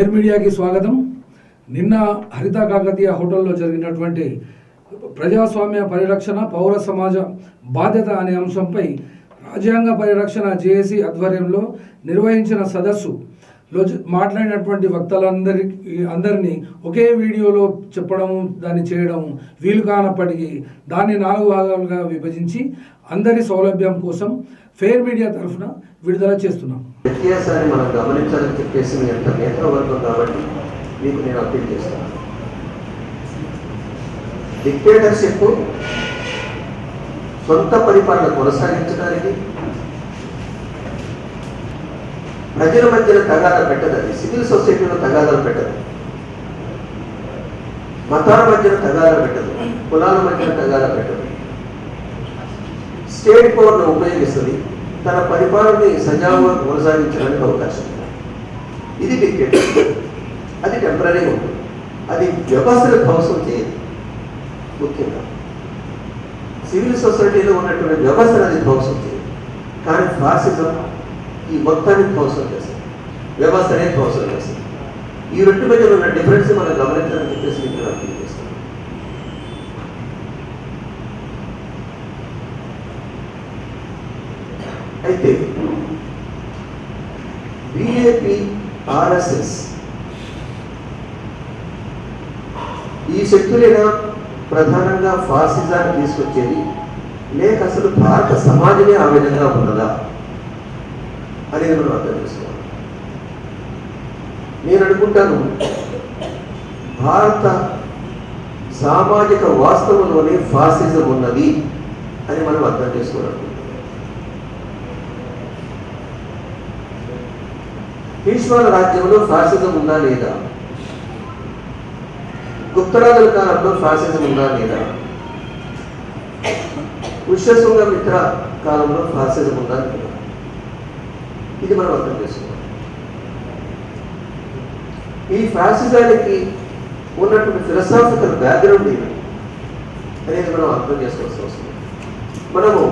Fair మీడియాకి స్వాగతం. నిన్న హరిత కాకతీయ హోటల్లో జరిగినటువంటి ప్రజాస్వామ్య పరిరక్షణ పౌర సమాజ బాధ్యత అనే అంశంపై రాజ్యాంగ పరిరక్షణ జేఏసీ ఆధ్వర్యంలో నిర్వహించిన సదస్సు లో మాట్లాడినటువంటి వక్తలందరి అందరినీ ఒకే వీడియోలో చెప్పడం దాన్ని చేయడం వీలు కానప్పటికీ దాన్ని నాలుగు భాగాలుగా విభజించి అందరి సౌలభ్యం కోసం ఫెయిర్ మీడియా తరఫున విడుదల చేస్తున్నాం. వ్యత్యాసాన్ని మనం గమనించాలని చెప్పేసి మీ అంత నేతృవర్గం కాబట్టి మీకు నేను అప్పీల్ చేస్తాను. డిక్టేటర్షిప్ సొంత పరిపాలన కొనసాగించడానికి ప్రజల మధ్యన తగాదాలు పెట్టదు అది సివిల్ సొసైటీలో తగాదాలు పెట్టదు. మతాల మధ్యన తగాదాలు పెట్టదు. కులాల మధ్యన తగాదాలు పెట్టదు. స్టేట్ పవర్ను ఉపయోగిస్తుంది. తన పరిపాలనని సజావుగా కొనసాగించడానికి అవకాశం ఉంది. ఇది డిక్టేటర్ అది టెంపరీగా ఉంటుంది. అది వ్యవస్థను ధ్వంసం చేయదు. ముఖ్యంగా సివిల్ సొసైటీలో ఉన్నటువంటి వ్యవస్థను అది ధ్వంసం చేయదు. కానీ ఫాసిజం ఈ మొత్తాన్ని ధ్వంసం చేస్తుంది. వ్యవస్థనే ధ్వంసం చేస్తుంది. ఈ రెండు మధ్య ఉన్న డిఫరెన్స్ మనం గమనించాలని చెప్పేసి మీకు నేను అప్పీల్ చేస్తాను అయితే బీఏపీ ఆర్ఎస్ఎస్ ఈ శక్తులైనా ప్రధానంగా ఫాసిజాన్ని తీసుకొచ్చేది లేక అసలు భారత సమాజమే ఆ విధంగా ఉన్నదా అనేది మనం అర్థం చేసుకోవాలి. నేను అనుకుంటాను భారత సామాజిక వాస్తవంలోనే ఫాసిజం ఉన్నది అని మనం అర్థం చేసుకోవాలనుకుంటున్నాం. భీష్మాల రాజ్యంలో ఫాసిజం ఉందా లేదా? గుప్తరాజుల కాలంలో ఫాసిజం ఉందా లేదా? పుష్యశృంగ మిత్ర కాలంలో ఫాసిజం ఉందా లేదా? ఇది మనం అర్థం చేసుకోవాలి. ఈ ఫాసిజానికి ఉన్నటువంటి ఫిలసాఫికల్ బ్యాక్గ్రౌండ్ ఏమి అనేది మనం అర్థం చేసుకోవాల్సిన అవసరం మనము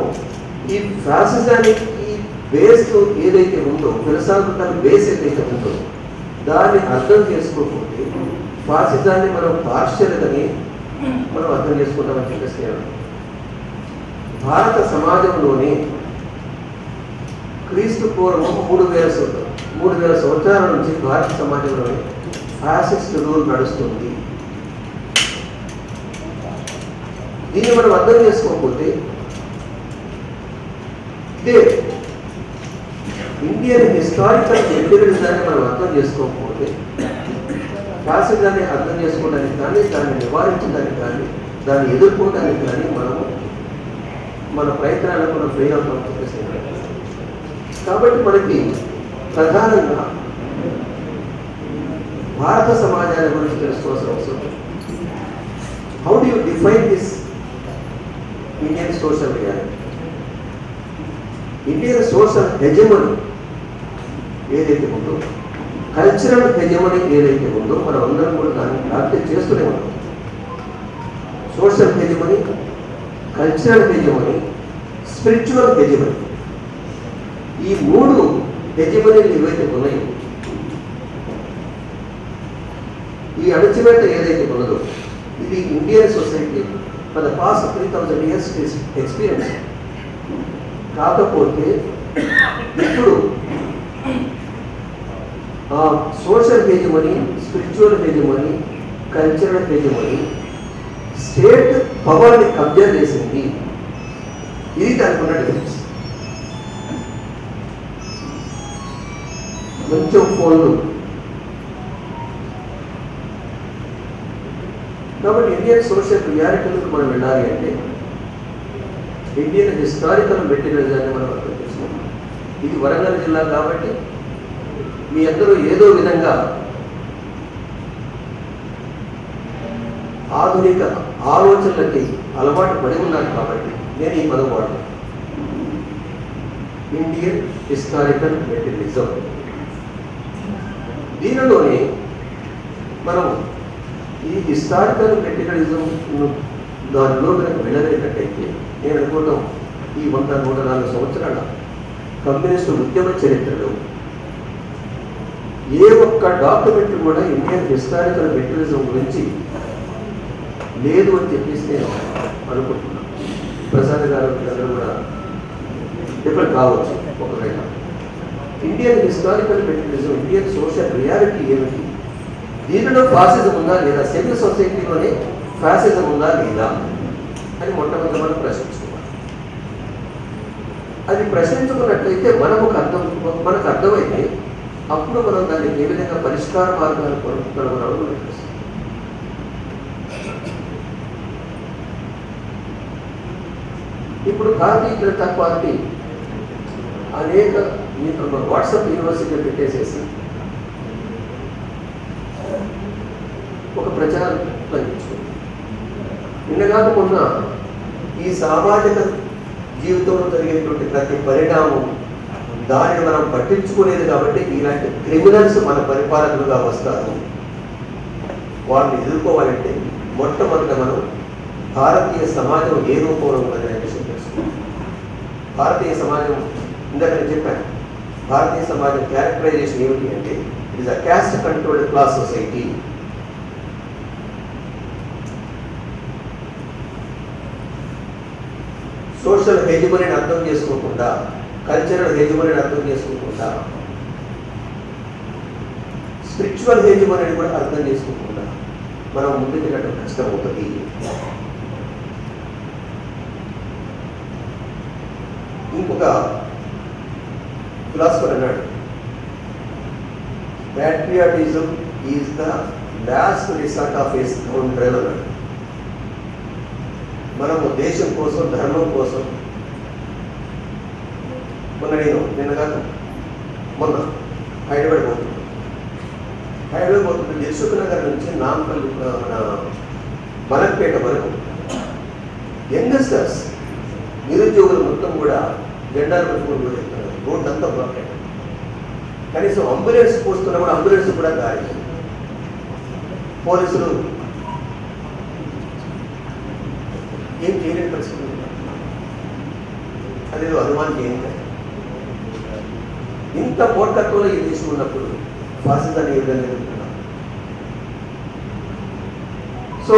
ఈ ఫ్యాసిజానికి బేస్ ఏదైతే ఉందో ఫిలసాఫికల్ బేస్ ఏదైతే ఉందో దాన్ని అర్థం చేసుకోకపోతే ఫాసిజాన్ని మనం పాశ్చర్యతని మనం అర్థం చేసుకుంటామని చెప్పేసి భారత సమాజంలోని క్రీస్తు పూర్వం మూడు వేల మూడు వేల సంవత్సరాల నుంచి భారత సమాజంలోని ఫాసిస్ట్ రూల్ నడుస్తుంది. దీన్ని మనం అర్థం చేసుకోకపోతే ఇదే ఇండియన్ హిస్టారికల్ మెటీరియల్స్ని మనం అర్థం చేసుకోకపోతే ఫ్యాసిజాన్ని అర్థం చేసుకోవడానికి కానీ దాన్ని నివారించడానికి కానీ దాన్ని ఎదుర్కోవడానికి కానీ మనము మన ప్రయత్నాలను మనం ఫెయిల్ అవుతాం చెప్పేసి కాబట్టి మనకి ప్రధానంగా భారత సమాజాన్ని గురించి తెలుసుకోవాల్సిన అవసరం how do you define this Indian social reality Indian social hegemony ఏదైతే ఉందో కల్చరల్ హెజమని ఏదైతే ఉందో మనం అందరం కూడా దాన్ని ప్రాక్టీస్ చేస్తూనే ఉన్నాం. Social hegemony cultural hegemony spiritual hegemony ఈ మూడు హెజమనీలు ఏవైతే ఉన్నాయో ఈ అణచివేట ఏదైతే ఉన్నదో ఇది Indian society for the past three thousand years experience కాకపోతే ఇప్పుడు social hegemony spiritual hegemony cultural hegemony state పవర్ని కబ్జా చేసింది. ఇది దానికి ఉన్న డిఫరెన్స్ కొంచెం ఫోన్లు కాబట్టి ఇండియన్ సోషల్ రియాలిటీలకు మనం వెళ్ళాలి అంటే ఇండియన్ హిస్టారికల్ మెటీరియల్స్ మనం అర్థం చేసుకోవాలి. ఇది వరంగల్ జిల్లా కాబట్టి మీ అందరూ ఏదో విధంగా ఆధునిక ఆలోచనలకి అలవాటు పడి ఉన్నారు కాబట్టి నేను ఈ పదం వాడతాను. ఇండియన్ హిస్టారికల్ మెటీరియలిజం దీనిలోనే మనం ఈ హిస్టారికల్ మెటీరియలిజం దానిలో కనుక వెళ్ళలేనట్టయితే నేను అనుకోవటం ఈ వంద నూట నాలుగు సంవత్సరాల కమ్యూనిస్టు ఉద్యమ చరిత్రలో ఏ ఒక్క డాక్యుమెంట్ కూడా ఇండియన్ హిస్టారికల్ మెటీరియలిజం గురించి లేదు అని చెప్పేసి నేను అనుకుంటున్నాను ప్రసాద్ గారు అందరూ కూడా డిఫరెంట్ కావచ్చు ఒకవేళ. Indian historical materialism Indian social reality ఏమిటి? దీనిలో ఫాసిజం ఉందా లేదా? సివిల్ సొసైటీలోనే ఫాసిజం ఉందా లేదా? అని మొట్టమొదటి మనం ప్రశ్నించుకోవాలి. అది ప్రశ్నించుకున్నట్లయితే మనకు ఒక అర్థం మనకు అర్థమైతే అప్పుడు మనం దానికి ఏ విధంగా పరిష్కార మార్గాలు కనుగొనడం మనకు ఇప్పుడు భారతీయ జనతా పార్టీ అనేక వాట్సాప్ యూనివర్సిటీ పెట్టేసేసి ఒక ప్రచారం కల్పించుకుంది నిన్నగాక మొన్న ఈ సామాజిక జీవితంలో జరిగేటువంటి ప్రతి పరిణామం దానిని మనం పట్టించుకోలేదు కాబట్టి ఇలాంటి క్రిమినల్స్ మన పరిపాలకులుగా వస్తారు. వాళ్ళని ఎదుర్కోవాలంటే మొట్టమొదట మనం భారతీయ సమాజం ఏ రూపంలో ఉందనే విషయం తెలుసుకోవాలి. భారతీయ సమాజం ఇందాక నేను చెప్పాను భారతీయ సమాజం క్యారెక్టరైజేషన్ ఏమిటి అంటే it is a caste controlled class society social హెజమనీని అర్థం చేసుకోకుండా కల్చరల్ హెజమనీని అర్థం చేసుకోకుండా స్పిరిచువల్ హెజమనీని కూడా అర్థం చేసుకోకుండా మనం ముందుకెళ్ళడం కష్టం అవుతుంది ఇంకొక ఫిలాసఫర్ అన్నాడు patriotism is the last resort of scoundrel అన్నాడు మనము దేశం కోసం ధర్మం కోసం మొన్న నేను నిన్న కాక మొన్న హైదరాబాద్ పోతున్నాను హైదరాబాద్ పోతుంటే దిల్సుఖ్ నగర్ నుంచి నాంపల్లి ఆ, మన మలక్పేట వరకు. యంగస్టర్స్ నిరుద్యోగులు మొత్తం కూడా జెండాలు పెట్టుకుని కూడా చెప్తున్నారు రోడ్డు అంతా బ్లాక్ అయ్యింది కనీసం అంబులెన్స్ పోస్తున్నా కూడా అంబులెన్స్ కూడా గాలి. పోలీసులు ఏం చేయలేని పరిస్థితి అదేదో అనుమానం చేయండి ఇంత మూర్ఖత్వంలో ఈ దేశం ఉన్నప్పుడు ఫాసిజాన్ని ఏ విధంగా సో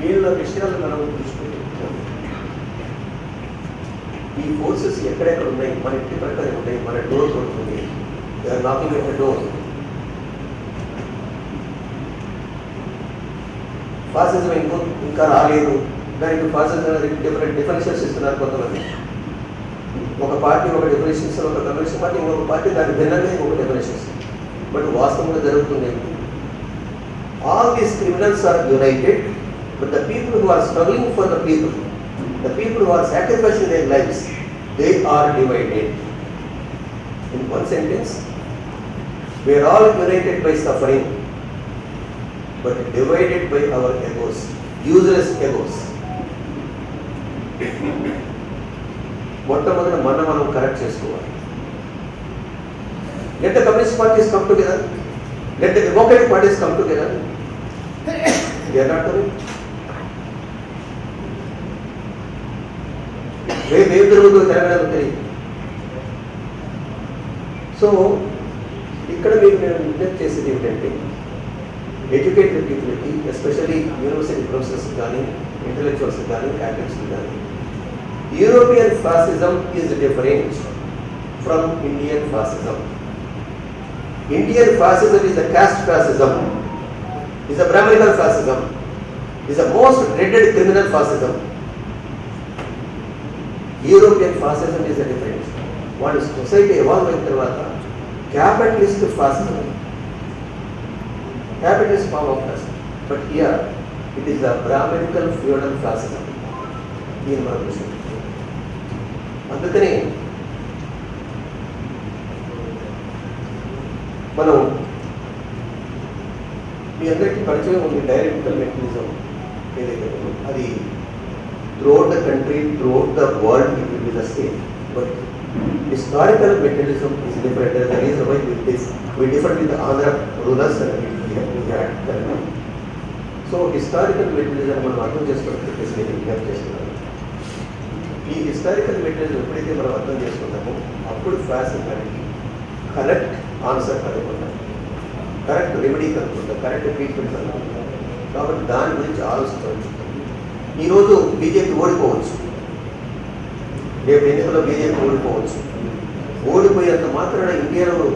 వీళ్ళ విషయాలు మనం దృష్టిలో ఈ ఫోర్సెస్ ఎక్కడెక్కడ ఉన్నాయి? మన ఇంటి ప్రకారం ఉన్నాయి మన డోర్ కొడుతుంది నాకింగ్ ఎట్ డోర్ ఫాసిజం ఇంకో ఇంకా రాలేదు. దానికి ఫాసిజం డిఫరెంట్ డిఫరెన్షియల్స్ ఇస్తున్నారు కొంతమంది. ఒక పార్టీ ఒక డెఫినేషన్ ఇస్తారు ఒక కమ్యూనిస్ట్ పార్టీ ఇంకొక పార్టీ దానికి భిన్నంగా ఇంకొక డెఫినేషన్ ఇస్తుంది బట్ వాస్తవంగా జరుగుతుంది ఏంటి? All these criminals are united but the people who are struggling for the people the people who are sacrificing their lives they are divided in one sentence we are all united by suffering but divided by our egos, useless egos. మొట్టమొదటి మన మనం correct చేసుకోవాలి. Let the communist parties come together let the democratic parties come together not రేపు ఏం జరుగుతుందో తెలంగాణలో తెలియదు so ఇక్కడ మీకు నేను విజ్ఞప్తి చేసేది ఏంటంటే ఎడ్యుకేటెడ్ పీపుల్కి ఎస్పెషలీ యూనివర్సిటీ ప్రొఫెసర్స్ కానీ ఇంటలెక్చువల్స్ కానీ యాక్టివిస్ట్ కానీ European fascism is different from Indian fascism Indian fascism is a caste fascism, is a Brahminical fascism, is the most dreaded criminal fascism. European fascism is a different వాళ్ళ society evolve అయిన తర్వాత capitalist fascism capitalist form of fascism. But here, it is the Brahminical feudal fascism. దీని మనం విషయం అందుకని మనం మీ అందరికీ పరిచయం ఉంది డైరెక్టికల్ మెకానిజం ఏదైతే ఉందో అది throughout the country throughout the world it will be the same but historical mechanism is different the reason why with this we differ with the other rulers and we have we had Telugu. So historical material మనం అర్థం చేసుకోవడానికి చెప్పేసి నేను విజ్ఞప్తి చేస్తున్నాను ఈ historical material ఎప్పుడైతే మనం అర్థం చేసుకుంటామో అప్పుడు ఫ్యాషన్ అనేది కరెక్ట్ ఆన్సర్ కనుక్కుంటాం. కరెక్ట్ రెమెడీ కనుక్కుంటాం. కరెక్ట్ ట్రీట్మెంట్ కనుక్కుంటాం. కాబట్టి దాని గురించి ఆలోచించాలి ఈరోజు బీజేపీ ఓడిపోవచ్చు. రేపు ఎన్నికల్లో బీజేపీ ఓడిపోవచ్చు. ఓడిపోయేంత మాత్రాన ఇండియాలో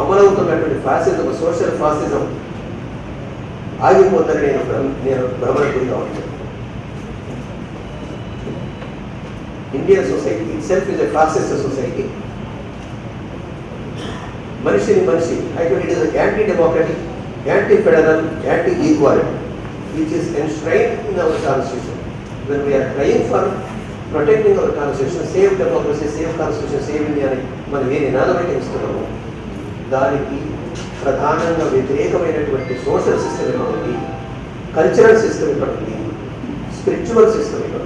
అమలవుతున్నటువంటి ఫ్యాసిజం సోషల్ ఫాసిజం ఆగిపోతారని నేను నేను భ్రమణ గురిగా ఉంటాను. Indian society self is a classes society మనిషిని మనిషి అయితే it is anti democratic anti federal anti equality which is enshrined in our constitution when we are trying for protecting our constitution save democracy save constitution save India అని మనం ఏ నినాదం అయితే దానికి ప్రధానంగా వ్యతిరేకమైనటువంటి సోషల్ సిస్టమ్ ఇవ్వండి కల్చరల్ సిస్టమ్ ఇవ్వండి స్పిరిచువల్ సిస్టమ్ ఇవ్వండి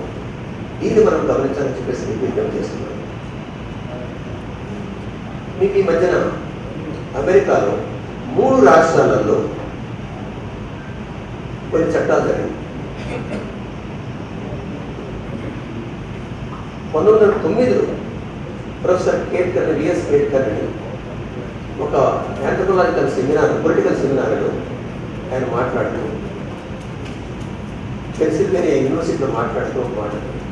దీన్ని మనం గమనించాలని చెప్పేసి నేను విజ్ఞప్తి చేస్తున్నాను. మీకు ఈ మధ్యన అమెరికాలో మూడు రాష్ట్రాలలో కొన్ని చట్టాలు జరిగింది పంతొమ్మిది వందల తొమ్మిదిలో ప్రొఫెసర్ కేట్కర్ విఎస్ కేట్కర్ అని ఒక యాంథ్రపోలాజికల్ సెమినార్ పొలిటికల్ సెమినార్లో ఆయన మాట్లాడుతూ పెన్సిల్వేనియా యూనివర్సిటీలో మాట్లాడుతూ మాట్లాడుతూ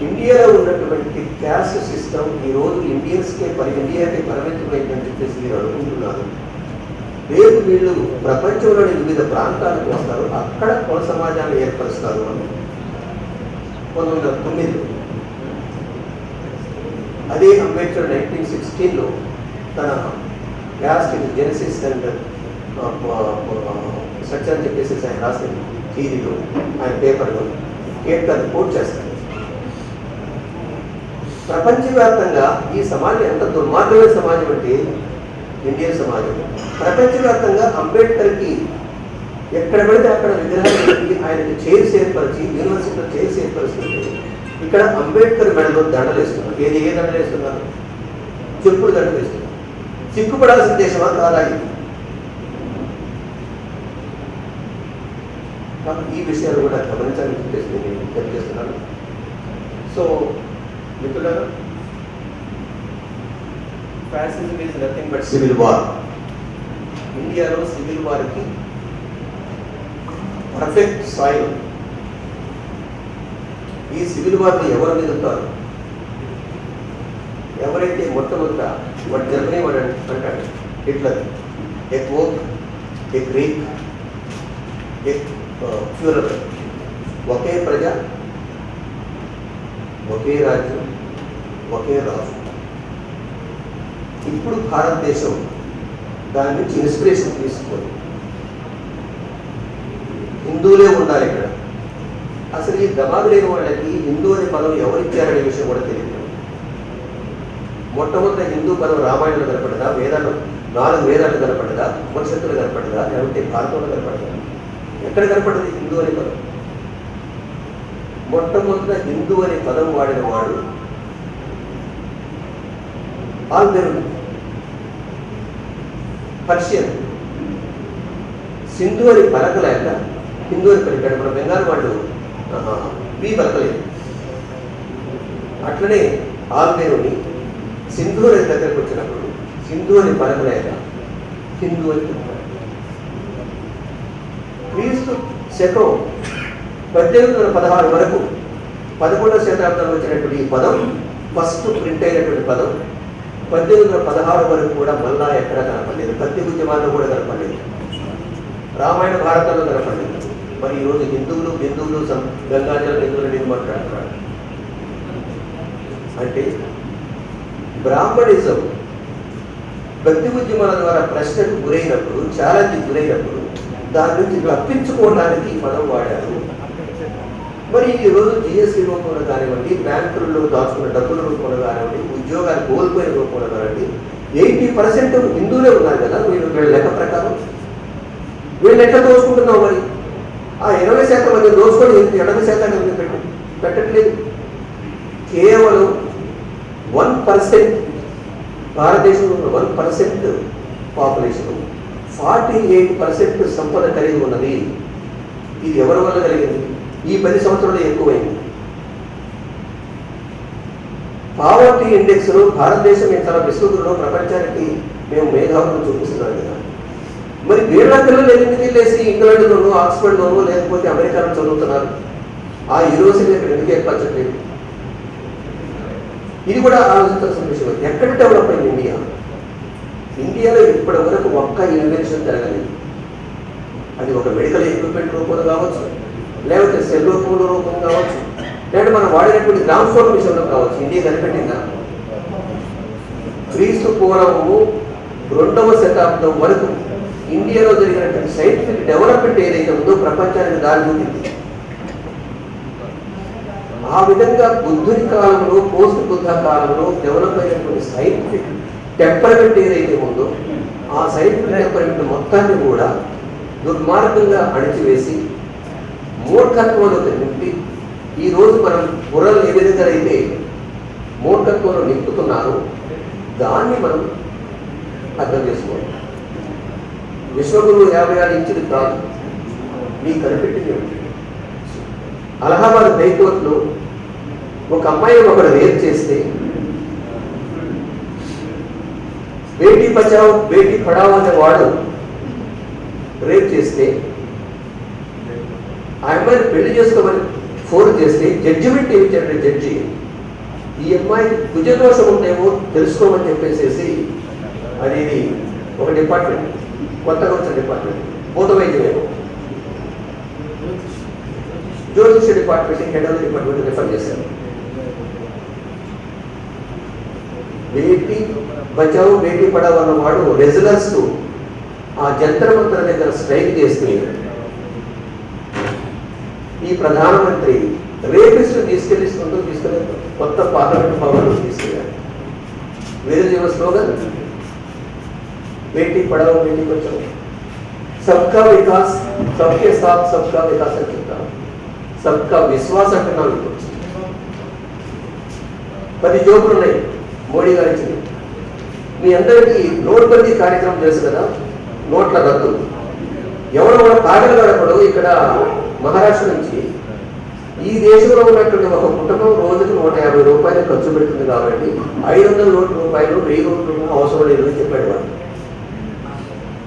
ఇండియాలో ఉన్నటువంటి క్యాస్ట్ సిస్టమ్ ఈరోజు ఇండియన్స్కే పరి ఇండియాకే పరిమితమైందని చెప్పేసి మీరు అనుకుంటున్నారు. వేరు వీళ్ళు ప్రపంచంలోని వివిధ ప్రాంతాలకు వస్తారు అక్కడ కుల సమాజాన్ని ఏర్పరుస్తారు అని. పంతొమ్మిది వందల తొమ్మిది. అదే అంబేద్కర్ నైన్టీన్ సిక్స్టీన్లో తన క్యాస్ట్ జెనసిస్ అండ్ సచ్ అని చెప్పేసి ఆయన రాసిన థీరీలో ఆయన పేపర్లో కేట్కర్ కోట్ చేస్తారు ప్రపంచవ్యాప్తంగా ఈ సమాజం ఎంత దుర్మార్గమైన సమాజం అంటే ఇండియన్ సమాజం. ప్రపంచవ్యాప్తంగా అంబేద్కర్కి ఎక్కడ పడితే అక్కడ విగ్రహాలు ఆయనకి చైర్స్ ఏర్పరిచి యూనివర్సిటీలో చైర్స్ ఏర్పరుస్తుంటే ఇక్కడ అంబేద్కర్ మెడలో దండలేస్తున్నారు ఏది ఏ దండలేస్తున్నారు చెప్పుడు దండలు వేస్తున్నారు. సిగ్గుపడాల్సిన దేశమా కాదా ఇది? ఈ విషయాలు కూడా గమనించాలని చెప్పేసి నేను తెలియజేస్తున్నాను. సో మిత్రులారా fascism is nothing but civil war ఇండియాలో సివిల్ వార్కి పర్ఫెక్ట్ సాయిల్ ఈ సివిల్ వార్ని ఎవరు నిలుపుతారు ఎవరైతే మొట్టమొదట వాడు జర్మనీ వాడు అంటాడు హిట్లర్ ఏ కోక్ ఏ గ్రీక్ ఏ ఫ్యూరర్. ఒకే ప్రజ ఒకే రాజ్యం ఒకే రాజు. ఇప్పుడు భారతదేశం దాని నుంచి ఇన్స్పిరేషన్ తీసుకొని హిందువులే ఉండాలి ఇక్కడ. అసలు ఈ దబాగు లేని వాళ్ళకి హిందూ అనే పదం ఎవరిచ్చారనే విషయం కూడా తెలియదు. మొట్టమొదటి హిందూ పదం రామాయణంలో కనపడదా? వేదాలు నాలుగు వేదాలు కనపడదా? ఉపనిషత్తులు కనపడదా? లేకపోతే భారతంలో కనపడదా? ఎక్కడ కనపడదు హిందూ అనే పదం? మొట్టమొదట హిందూ అనే పదం వాడిన వాడు ఆల్బెరుడు పర్షియన్ సింధు అని పలకలేక హిందూ అని పలికాడు మన బెంగాల్ వాళ్ళు బి పలకలేదు అట్లనే ఆల్బెరుని సింధు అనే దగ్గరకు వచ్చినప్పుడు సింధు అని పలకలేక హిందూ అని క్రీస్తు శకం పద్దెనిమిది వందల పదహారు వరకు పదకొండవ శతాబ్దంలో వచ్చినటువంటి ఈ పదం ఫస్ట్ ప్రింట్ అయినటువంటి పదం. పద్దెనిమిది వందల పదహారు వరకు కూడా మళ్ళా ఎక్కడ కనపడలేదు. ప్రతి ఉద్యమాల్లో కూడా కనపడలేదు. రామాయణ భారతంలో కనపడలేదు. మరి ఈరోజు హిందువులు హిందువులు సం- గంగాజల హిందువులు నేను మాట్లాడుతున్నాడు అంటే బ్రాహ్మణిజం భక్తి ఉద్యమాల ద్వారా ప్రశ్నకు గురైనప్పుడు ఛాలెంజ్ గురైనప్పుడు దాని నుంచి తప్పించుకోవడానికి ఈ పదం వాడారు. మరి ఈ రోజు జిఎస్టీ రూపంలో కానివ్వండి బ్యాంకుల్లో దాచుకున్న డబ్బుల రూపంలో కానివ్వండి ఉద్యోగాలు కోల్పోయిన రూపంలో ఎయిటీ పర్సెంట్ హిందువులే ఉన్నారు కదా వీళ్ళు వీళ్ళ లెక్క ప్రకారం. వీళ్ళు ఎట్లా దోచుకుంటున్నావు మరి? ఆ ఇరవై శాతం మంది దోచుకొని ఎనభై శాతం ఎందుకు పెట్టు పెట్టట్లేదు. కేవలం వన్ పర్సెంట్ భారతదేశంలో one percent population forty eight percent సంపద కలిగి ఉన్నది. ఇది ఎవరి వల్ల కలిగింది? ఈ పది సంవత్సరాలు ఎక్కువైంది. పావర్టీ ఇండెక్స్లో భారతదేశం మేము చాలా ప్రపంచానికి మేము మేధావులు చూపిస్తున్నాం కదా. మరి వీళ్ళ పిల్లలు ఎందుకు వెళ్ళేసి ఇంగ్లాండ్లోనూ ఆక్స్ఫర్డ్లోనూ లేకపోతే అమెరికాలో చదువుతున్నారు. ఆ యూనివర్సిటీ ఇక్కడ ఎందుకు ఏర్పరచట్లేదు ఇది కూడా ఆలోచించాల్సిన విషయం. ఎక్కడ డెవలప్ అయింది ఇండియా. ఇండియాలో ఇప్పటి వరకు ఒక్క ఇన్వెన్షన్ జరగలేదు. అది ఒక మెడికల్ ఎక్విప్మెంట్ రూపంలో కావచ్చు లేకపోతే సెల్ రూపంలో రూపం కావచ్చు. లేదంటే మనం వాడినటువంటి ట్రాన్స్పోర్ట్ విషయంలో కావచ్చు. ఇండియా కనిపెట్టిందా? క్రీస్తు పూర్వము రెండవ శతాబ్దం వరకు ఇండియాలో జరిగినటువంటి సైంటిఫిక్ డెవలప్మెంట్ ఏదైతే ఉందో ప్రపంచానికి దారి చూపింది. ఆ విధంగా బుద్ధుని కాలంలో పోస్ట్ బుద్ధ కాలంలో డెవలప్ అయినటువంటి సైంటిఫిక్ టెంపరమెంట్ ఏదైతే ఉందో ఆ సైంటిఫిక్ టెంపరమెంట్ మొత్తాన్ని కూడా దుర్మార్గంగా అణిచివేసి మూర్ఖత్వంలో నింపి ఈ రోజు మనం బుర్రలు ఏ విధంగా అయితే మూర్ఖత్వంలో నింపుతున్నారో దాన్ని మనం అర్థం చేసుకోవాలి. విశ్వగురు యాభై ఆరు ఇంచులు కాదు నీ కనిపెట్టింది అలహాబాద్ హైకోర్టులో ఒక అమ్మాయిని ఒకడు రేపు చేస్తే బేటీ బచావ్ బేటీ పడావ్ అనే వాడు రేప్ చేస్తే ఆ అమ్మాయిని పెళ్ళి చేసుకోమని ఫోన్ చేస్తే జడ్జిమెంట్ ఏమి ఇచ్చాడు జడ్జి ఈ అమ్మాయి భుజదోషం ఉందేమో తెలుసుకోమని చెప్పేసేసి అది ఒక డిపార్ట్మెంట్ కొత్తగా వచ్చిన డిపార్ట్మెంట్ భూత వైద్యమేమో జ్యోతిష department head of department refer చేశారు. బేటీ బచావు బేటీ పడావు అన్నవాడు రెజిలెన్స్ ఆ జంత్ర మంత్ర దగ్గర స్ట్రైక్ చేస్తే ఈ ప్రధానమంత్రి రేపిస్ట్ తీసుకెళ్ళిస్తుంటూ తీసుకెళ్ళి కొత్త పార్లమెంట్ భవన్లో తీసుకెళ్ళారు. వేరే స్లోగన్. బేటీ పడవ బేటీ బచావు సబ్కా వికాస్ సబ్కే సాత్ సబ్కా వికాస్ అని చెప్తాను సబ్కా విశ్వాస్ అంటున్నాం ఇప్పుడు పది జోకులు ఉన్నాయి మోడీ గారి ఇచ్చింది మీ అందరికీ నోట్బందీ కార్యక్రమం తెలుసు కదా? నోట్ల రద్దు. ఎవరు కూడా తాగలగడపడు ఇక్కడ మహారాష్ట్ర నుంచి ఈ దేశంలో ఉన్నటువంటి ఒక కుటుంబం రోజుకు నూట యాభై రూపాయలు ఖర్చు పెడుతుంది కాబట్టి ఐదు వందల నోట్ల రూపాయలు వెయ్యి రూపాయలు అవసరం లేదు అని చెప్పాడు వాడు.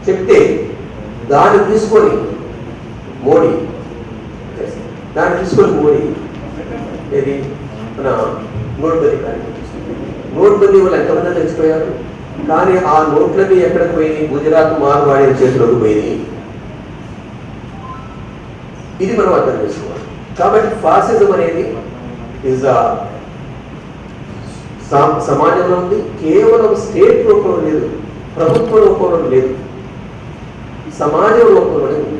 చెప్తే దాన్ని తీసుకొని మోడీ. దాన్ని తీసుకొని మోడీ. ఏది? మన నోట్బందీ కార్యక్రమం. నోట్బందీ వల్ల ఎంతమంది తెచ్చిపోయారు కానీ ఆ నోట్లన్నీ ఎక్కడికి పోయినాయి? గుజరాత్ మార్వాడి చేతిలోకి పోయినాయి. ఇది మనం అర్థం చేసుకోవాలి. కాబట్టి ఫాసిజం అనేది ఇస్ సమాజంలో ఉంది. కేవలం స్టేట్ రూపంలో లేదు. ప్రభుత్వ రూపంలో లేదు. సమాజం రూపంలోనే ఉంది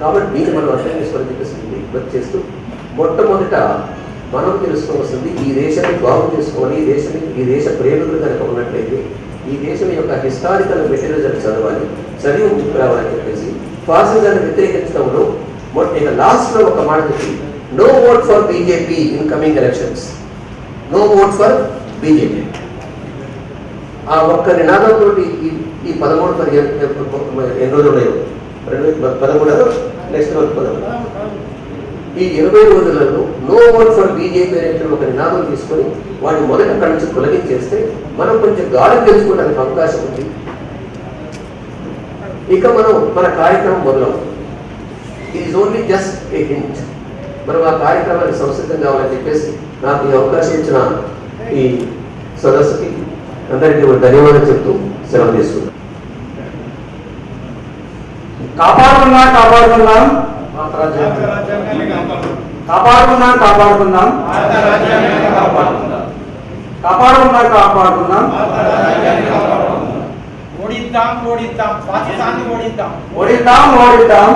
కాబట్టి దీన్ని మనం అర్థం చేసుకోవాలని చెప్పేసి విజ్ఞప్తి చేస్తూ మొట్టమొదట మనం తెలుసుకోవాల్సింది ఈ దేశాన్ని బాగు చేసుకోవాలి ఈ దేశాన్ని ఈ దేశ ప్రేమికులు కనుక ఉన్నట్లయితే ఈ దేశం యొక్క హిస్టారికల్ మెటీరియల్ చదవాలి చదివి ముందుకు రావాలని చెప్పేసి ఫాసిజాన్ని వ్యతిరేకించడంలో ఇక లాస్ట్లో ఒక మాట చెప్పి no vote for BJP in coming elections no vote for BJP ఆ ఒక్క నినాదంతో ఈ పదమూడు పదిహేను ఎన్ని రోజులు ఉన్నాయో రెండు పదమూడు నెక్స్ట్ రోజు పదమూడు. ఈ ఇరవై రోజులలో నో ఓట్ ఫర్ బీజేపీ అనేటువంటి ఒక నినాదం తీసుకొని వాడిని మొదట అక్కడి నుంచి తొలగించేస్తే మనం కొంచెం గాలి తెలుసుకోవడానికి అవకాశం ఉంది. ఇక మనం మన కార్యక్రమం మొదలవుతుంది. Is only just a hint మనం ఆ కార్యక్రమానికి సంసిద్ధం కావాలని చెప్పేసి నాకు ఈ అవకాశం ఇచ్చిన ఈ సదస్సుకి అందరికీ ధన్యవాదాలు చెప్తూ సెలవు తీసుకున్నాం కాపాడుకుందాం కాపాడుకుందాం. కాపాడుకుందాం కాపాడుకుందాం. కాపాడుకుందాం కాపాడుకుందాం. ఓడిద్దాం ఓడిద్దాం. పాకిస్తాన్ని ఓడిద్దాం. ఓడిద్దాం ఓడిద్దాం.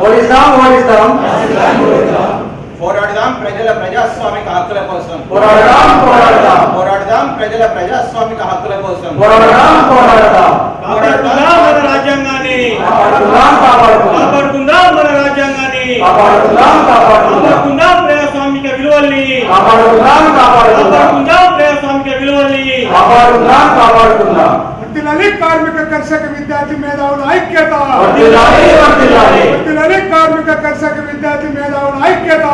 ఓడిద్దాం. ఓడిద్దాం పోరాడదాం ప్రజల ప్రజాస్వామిక హక్కుల కోసం. పోరాడదాం పోరాడదాం. పోరాడదాం ప్రజల ప్రజాస్వామిక హక్కుల కోసం. పోరాడదాం పోరాడదాం. కాపాడుకుందాం మన రాజ్యాంగాన్ని. కాపాడుకుందాం కాపాడుకుందాం. మన రాజ్యాంగాన్ని. కాపాడుకుందాం కాపాడుకుందాం. ప్రజాస్వామిక విలువల్ని. కాపాడుకుందాం. కాపాడుకుందాం ప్రజాస్వామిక విలువల్ని. కాపాడుకుందాం కాపాడుకుందాం. अनेक कार्मिक कर्षक विद्यार्थी मेधावन ऐक्यता। अनेक कार्मिक कर्षक विद्यार्थी मेधावन ऐक्यता।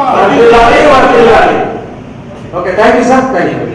Okay thank you sir thank you